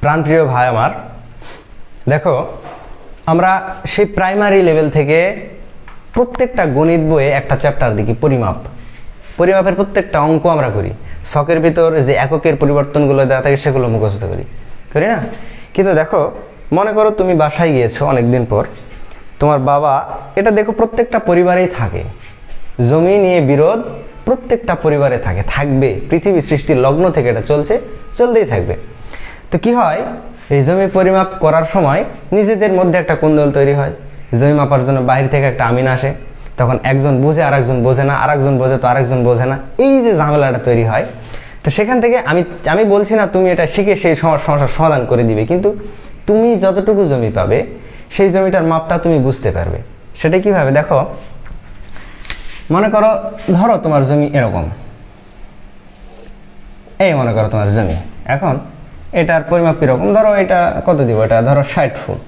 প্রাণপ্রিয় ভাই আমার, দেখো, আমরা সেই প্রাইমারি লেভেল থেকে প্রত্যেকটা গণিত বইয়ে একটা চ্যাপ্টার দেখি, পরিমাপ। পরিমাপের প্রত্যেকটা অঙ্ক আমরা করি। শখের ভিতর যে এককের পরিবর্তনগুলো দেওয়া থাকে, সেগুলো মুখস্থ করি। করি না? কিন্তু দেখো, মনে করো তুমি বাসায় গিয়েছো অনেকদিন পর, তোমার বাবা, এটা দেখো প্রত্যেকটা পরিবারেই থাকে। জমি নিয়ে বিরোধ প্রত্যেকটা পরিবারে থাকে, থাকবে। পৃথিবী সৃষ্টির লগ্ন থেকে এটা চলছে, চলতেই থাকবে। তো কি হয়? এই জমি পরিমাপ করার সময় নিজেদের মধ্যে একটা কুন্দল তৈরি হয়। জমি মাপার জন্য বাইরে থেকে একটা আমিন আসে। তখন একজন বোঝে আর একজন বোঝে না। আর একজন বোঝে তো আরেকজন বোঝে না। এই যে ঝামেলাটা তৈরি হয়, তো সেখান থেকে আমি আমি বলছি না তুমি এটা শিখে সেই সম- সমস্যার সমাধান করে দিবে, কিন্তু তুমি যতটুকু জমি পাবে, সেই জমিটার মাপটা তুমি বুঝতে পারবে। সেটা কীভাবে? দেখো মনে করো ধরো তোমার জমি এরকম। এই মনে করো তোমার জমি। এখন এটার পরিমাপ কীরকম? ধরো এটা কত দিব? এটা ধরো ষাট ফুট।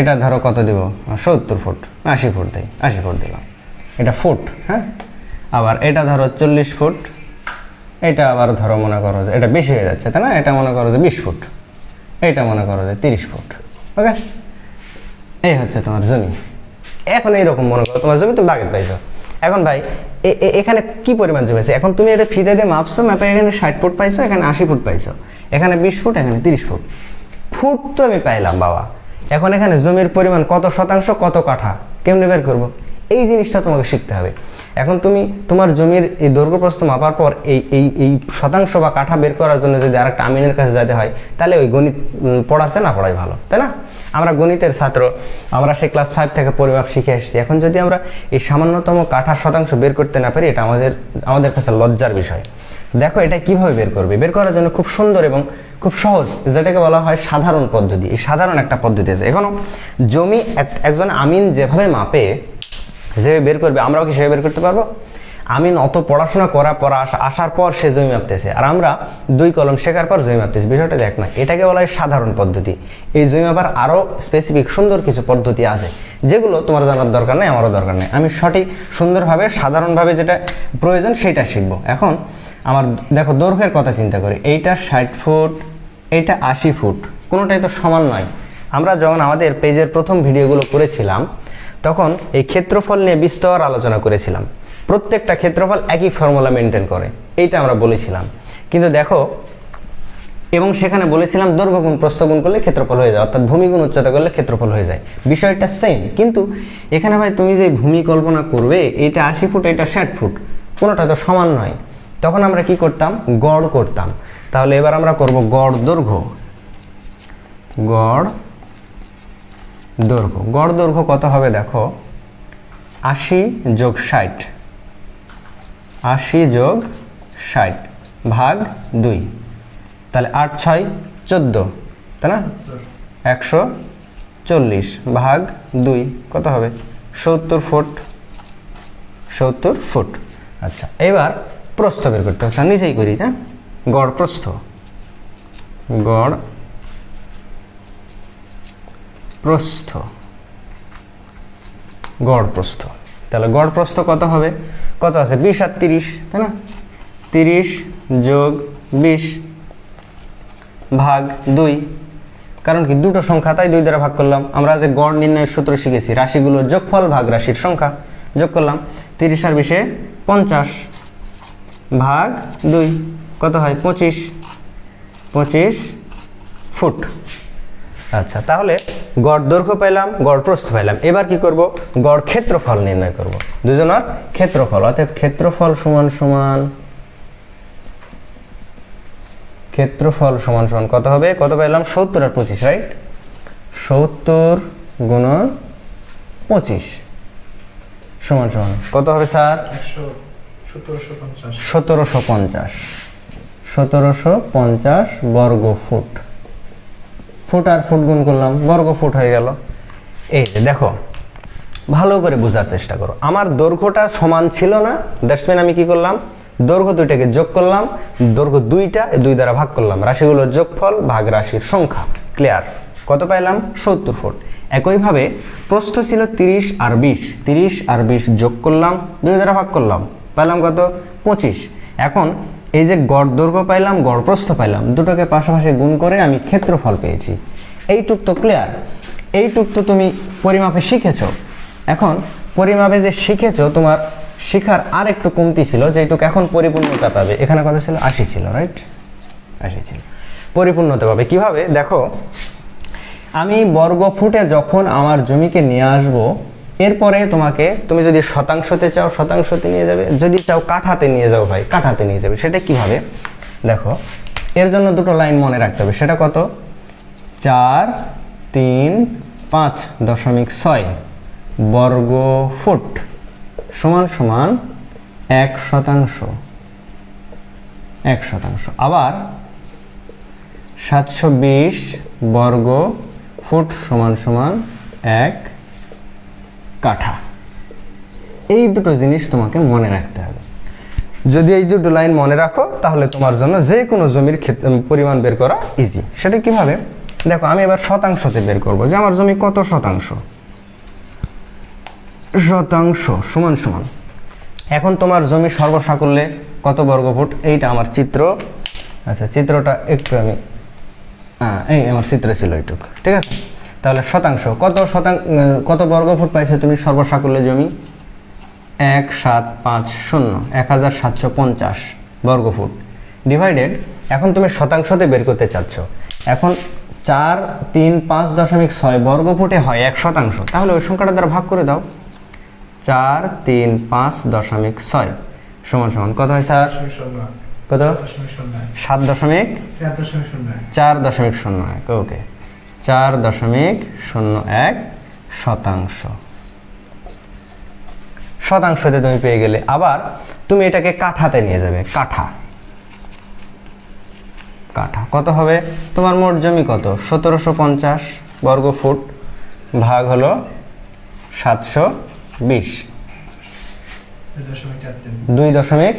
এটা ধরো কত দিব? সত্তর ফুট, আশি ফুট দেয় আশি ফুট দিলাম। এটা ফুট হ্যাঁ? আবার এটা ধরো চল্লিশ ফুট। এটা আবার ধরো মনে করো যে এটা বেশি হয়ে যাচ্ছে, তাই না? এটা মনে করো যে বিশ ফুট। এটা মনে করো যে তিরিশ ফুট, ওকে? এই হচ্ছে তোমার জমি। এখন এইরকম মনে করো, তোমার জমি তুমি বাগের পাইছো। এখন ভাই এখানে কি পরিমাণ জমি আছে? এখন তুমি এটা ফিতে দিয়ে মাপছো ম্যাপে এখানে ষাট ফুট পাইছো, এখানে আশি ফুট পাইছো। এখানে বিশ ফুট, এখানে তিরিশ ফুট। ফুট তো আমি পাইলাম, বাবা। এখন এখানে জমির পরিমাণ কত শতাংশ, কত কাঠা? কেমনে বের করব? এই জিনিসটা তোমাকে শিখতে হবে। এখন তুমি তোমার জমির এই দৈর্ঘ্য প্রস্থ মাপার পর এই এই এই শতাংশ বা কাঠা বের করার জন্য যদি আরেকটা আমিনের কাছে যেতে হয়, তাহলে ওই গণিত পড়াচ্ছে না পড়াই ভালো, তাই না? আমরা গণিতের ছাত্র, আমরা সেই ক্লাস ফাইভ থেকে পরিমাপ শিখে এসেছি। এখন যদি আমরা এই সামান্যতম কাঠা শতাংশ বের করতে না পারি, এটা আমাদের আমাদের কাছে লজ্জার বিষয়। দেখো এটা কীভাবে বের করবে? বের করার জন্য খুব সুন্দর এবং খুব সহজ, যেটাকে বলা হয় সাধারণ পদ্ধতি। এই সাধারণ একটা পদ্ধতি আছে। এখনও জমি এক- একজন আমিন যেভাবে মাপে, যেভাবে বের করবে, আমরাও কি সেভাবে বের করতে পারব? আমিন অত পড়াশোনা করার পর আস- আসার পর সে জমি মাপতেছে। আর আমরা দুই কলম শেখার পর জমি মাপতেছি। বিষয়টা দেখ না, এটাকে বলা হয় সাধারণ পদ্ধতি। এই জমি মাপার আরও স্পেসিফিক সুন্দর কিছু পদ্ধতি আছে, যেগুলো তোমার জানার দরকার নেই, আমারও দরকার নেই। আমি সঠিক, সুন্দরভাবে, সাধারণভাবে যেটা প্রয়োজন সেটা শিখব। এখন আমার দেখো দৈর্ঘ্যের কথা চিন্তা করি। এইটা ষাট ফুট, এইটা আশি ফুট, কোনোটাই তো সমান নয়। আমরা যখন আমাদের পেজের প্রথম ভিডিওগুলো করেছিলাম, তখন এই ক্ষেত্রফল নিয়ে বিস্তর আলোচনা করেছিলাম। প্রত্যেকটা ক্ষেত্রফল একই ফর্মুলা মেনটেন করে। এইটা আমরা বলেছিলাম। কিন্তু দেখো, এবং সেখানে বলেছিলাম দৈর্ঘ্য গুণ গুণ করলে ক্ষেত্রফল হয়ে যায়, অর্থাৎ ভূমিগুণ উচ্চতা করলে ক্ষেত্রফল হয়ে যায়। বিষয়টা সেম কিন্তু এখানে ভাই তুমি যে ভূমি কল্পনা করবে, এটা আশি ফুট, এটা ষাট ফুট, কোনোটা তো সমান নয়। তখন আমরা কি করতাম? গড় করতাম। তাহলে এবার আমরা করব গড় দৈর্ঘ্য। গড় দৈর্ঘ্য। গড় দৈর্ঘ্য কত হবে দেখো? আশি যোগ ষাট। আশি যোগ ষাট ভাগ দুই। তাহলে আট ছয় চোদ্দ তাই না? একশো চল্লিশ ভাগ দুই কত হবে? সত্তর ফুট সত্তর ফুট। আচ্ছা এবার প্রস্থ বের করতে হবে। আচ্ছা, নিচেই করি হ্যাঁ? গড় প্রস্থ। গড় প্রস্থ। গড় প্রস্থ। তাহলে গড় প্রস্থ কত হবে? কত আছে? বিশ আর তিরিশ, তাই না? তিরিশ যোগ বিশ ভাগ দুই। কারণ কি? দুটো সংখ্যা, তাই দুই দ্বারা ভাগ করলাম। আমরা যে গড় নির্ণয়ের সূত্র শিখেছি রাশিগুলোর যোগফল ভাগ রাশির সংখ্যা যোগ করলাম। তিরিশ আর বিশে পঞ্চাশ ভাগ দুই, কত হয়? পঁচিশ। পঁচিশ ফুট। আচ্ছা তাহলে গড় দৈর্ঘ্য পেলাম গড় প্রস্থ পেলাম এবার কি করব? গড় ক্ষেত্রফল নির্ণয় করব। দুজনের ক্ষেত্রফল অর্থাৎ ক্ষেত্রফল সমান সমান ক্ষেত্রফল সমান সমান কত হবে? কত পাইলাম? সত্তর আর পঁচিশ রাইট সত্তর গুণন পঁচিশ। সমান সমান। কত হবে স্যার? সতেরোশো পঞ্চাশ। সতেরোশো পঞ্চাশ। বর্গ ফুট ফুট আর ফুট গুণ করলাম, বর্গ ফুট হয়ে গেল। এই যে দেখো, ভালো করে বোঝার চেষ্টা করো। আমার দৈর্ঘ্যটা সমান ছিল না মিন আমি কি করলাম? দৈর্ঘ্য দুইটাকে যোগ করলাম, দৈর্ঘ্য দুইটা দুই দ্বারা ভাগ করলাম। রাশিগুলোর যোগফল, ভাগ রাশির সংখ্যা। ক্লিয়ার কত পাইলাম? সত্তর ফুট। একইভাবে প্রস্থ ছিল তিরিশ আর বিশ। তিরিশ আর বিশ যোগ করলাম, দুই দ্বারা ভাগ করলাম। পাইলাম কত? পঁচিশ। এখন এই যে গড় দৈর্ঘ্য পাইলাম, গড় প্রস্থ পাইলাম, দুটোকে পাশাপাশি গুণ করে আমি ক্ষেত্রফল পেয়েছি। এইটুক তো ক্লিয়ার এইটুক তো তুমি পরিমাপে শিখেছো। এখন পরিমাপে যে শিখেছো, তোমার শিখার আর একটু কমতি ছিল যেটুক এখন পরিপূর্ণতা পাবে। এখানে কথা ছিল আশি ছিল রাইট আশি ছিল। পরিপূর্ণতা পাবে। কীভাবে? দেখো, আমি বর্গ ফুটে যখন আমার জমিকে নিয়ে আসব এরপরে তোমাকে তুমি যদি শতাংশতে চাও, শতাংশতে নিয়ে যাবে। যদি চাও কাঠাতে নিয়ে যাও ভাই, কাঠাতে নিয়ে যাবে। সেটা কীভাবে? দেখো, এর জন্য দুটো লাইন মনে রাখতে হবে। সেটা কত? চার, তিন, পাঁচ দশমিক ছয় বর্গ ফুট সমান সমান এক শতাংশ। এক শতাংশ। আবার সাতশো বিশ বর্গ ফুট সমান সমান এক কাঠা। এই দুটো জিনিস তোমাকে মনে রাখতে হবে। যদি এই দুটো লাইন মনে রাখো, তাহলে তোমার জন্য যে কোনো জমির পরিমাণ বের করা ইজি সেটা কীভাবে? দেখো, আমি এবার শতাংশতে বের করব যে আমার জমি কত শতাংশ? শতাংশ সমান সমান। এখন তোমার জমি সর্বসাকুল্যে কত বর্গফুট? এইটা আমার চিত্র। আচ্ছা চিত্রটা একটু আমি হ্যাঁ এই আমার চিত্র ছিল এইটুক। ঠিক আছে? তাহলে শতাংশ। কত শতাংশ কত বর্গফুট পাইছে তুমি সর্বসাকুল্য জমি? এক সাত পাঁচ শূন্য এক হাজার সাতশো পঞ্চাশ বর্গফুট। ডিভাইডেড এখন তুমি শতাংশতে বের করতে চাচ্ছ। এখন চার তিন পাঁচ দশমিক ছয় বর্গফুটে হয় এক শতাংশ। তাহলে ওই সংখ্যাটা দ্বারা ভাগ করে দাও। চার তিন পাঁচ দশমিক ছয় সমান সমান। কত হয় স্যার? কত? সাত দশমিক? চার দশমিক শূন্য এক ওকে। চার দশমিক শূন্য এক শতাংশ। শতাংশতে তুমি পেয়ে গেলে আবার তুমি এটাকে কাঠাতে নিয়ে যাবে, কাঠা। কাঠা। কত হবে? তোমার মোট জমি কত? সতেরোশো পঞ্চাশ বর্গ ফুট ভাগ হলো সাতশো বিশ। দুই দশমিক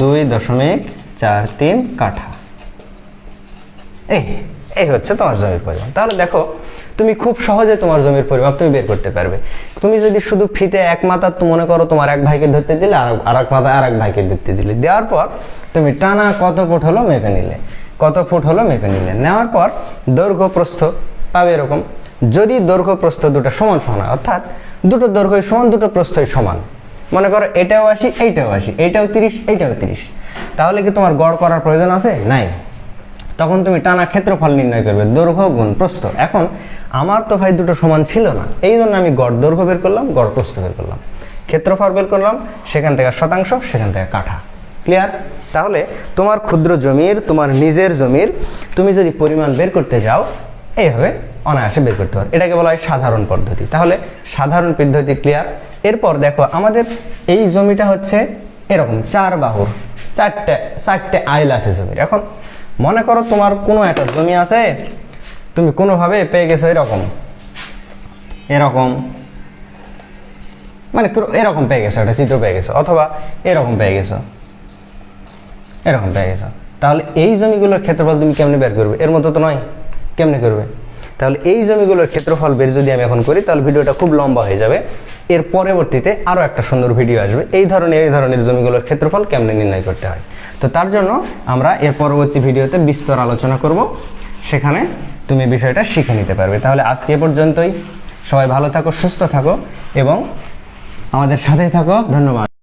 দুই দশমিক চার তিন কাঠা। এই। এই হচ্ছে তোমার জমির পরিমাণ। তাহলে দেখো তুমি খুব সহজে তোমার জমির পরিমাপ তুমি বের করতে পারবে। তুমি যদি শুধু ফিতে এক মাথা মনে করো তোমার এক ভাইকে ধরতে দিলে আর আর এক মাথা আর এক ভাইকে ধরতে দিলে। দেওয়ার পর তুমি টানা কত ফুট হলো মেপে নিলে? কত ফুট হলো মেপে নিলে? নেওয়ার পর দৈর্ঘ্য প্রস্থ পাবে এরকম। যদি দৈর্ঘ্য প্রস্থ দুটো সমান সমান হয়, অর্থাৎ দুটো দৈর্ঘ্যই সমান দুটো প্রস্থই সমান। মনে করো এটাও আসি এইটাও আসি এইটাও তিরিশ এইটাও তিরিশ। তাহলে কি তোমার গড় করার প্রয়োজন আছে? নাই। তখন তুমি টানা ক্ষেত্রফল নির্ণয় করবে, দৈর্ঘ্য গুণ প্রস্থ। এখন আমার তো ভাই দুটো সমান ছিল না, এই জন্য আমি গড় দৈর্ঘ্য বের করলাম, গড় প্রস্থ বের করলাম। ক্ষেত্রফল বের করলাম, সেখান থেকে শতাংশ, সেখান থেকে কাঠা। ক্লিয়ার তাহলে তোমার ক্ষুদ্র জমির, তোমার নিজের জমির, তুমি যদি পরিমাণ বের করতে যাও, এইভাবে অনায়াসে বের করতে পারো। এটাকে বলা হয় সাধারণ পদ্ধতি। তাহলে সাধারণ পদ্ধতি ক্লিয়ার এরপর দেখো, আমাদের এই জমিটা হচ্ছে এরকম, চার বাহুর, চারটে চারটে আইল আছে জমির। এখন মনে করো তোমার কোনো একটা জমি আছে, তুমি কোনোভাবে পেয়ে গেছো এরকম। এরকম। মানে এরকম পেয়ে গেছো, একটা চিত্র পেয়ে গেছো, অথবা এরকম পেয়ে গেছো। এরকম পেয়ে গেছো। তাহলে এই জমিগুলোর ক্ষেত্রফল তুমি কেমনে বের করবে? এর মতো তো নয়। কেমনে করবে? তাহলে এই জমিগুলোর ক্ষেত্রফল বের যদি আমি এখন করি, তাহলে ভিডিওটা খুব লম্বা হয়ে যাবে। এর পরবর্তীতে আরও একটা সুন্দর ভিডিও আসবে। এই ধরনের এই ধরনের জমিগুলোর ক্ষেত্রফল কেমনে নির্ণয় করতে হয়? তো তার জন্য আমরা এর পরবর্তী ভিডিওতে বিস্তর আলোচনা করব। সেখানে তুমি বিষয়টা শিখে নিতে পারবে। তাহলে আজকে পর্যন্তই। সবাই ভালো থাকো, সুস্থ থাকো এবং আমাদের সাথেই থাকো। ধন্যবাদ।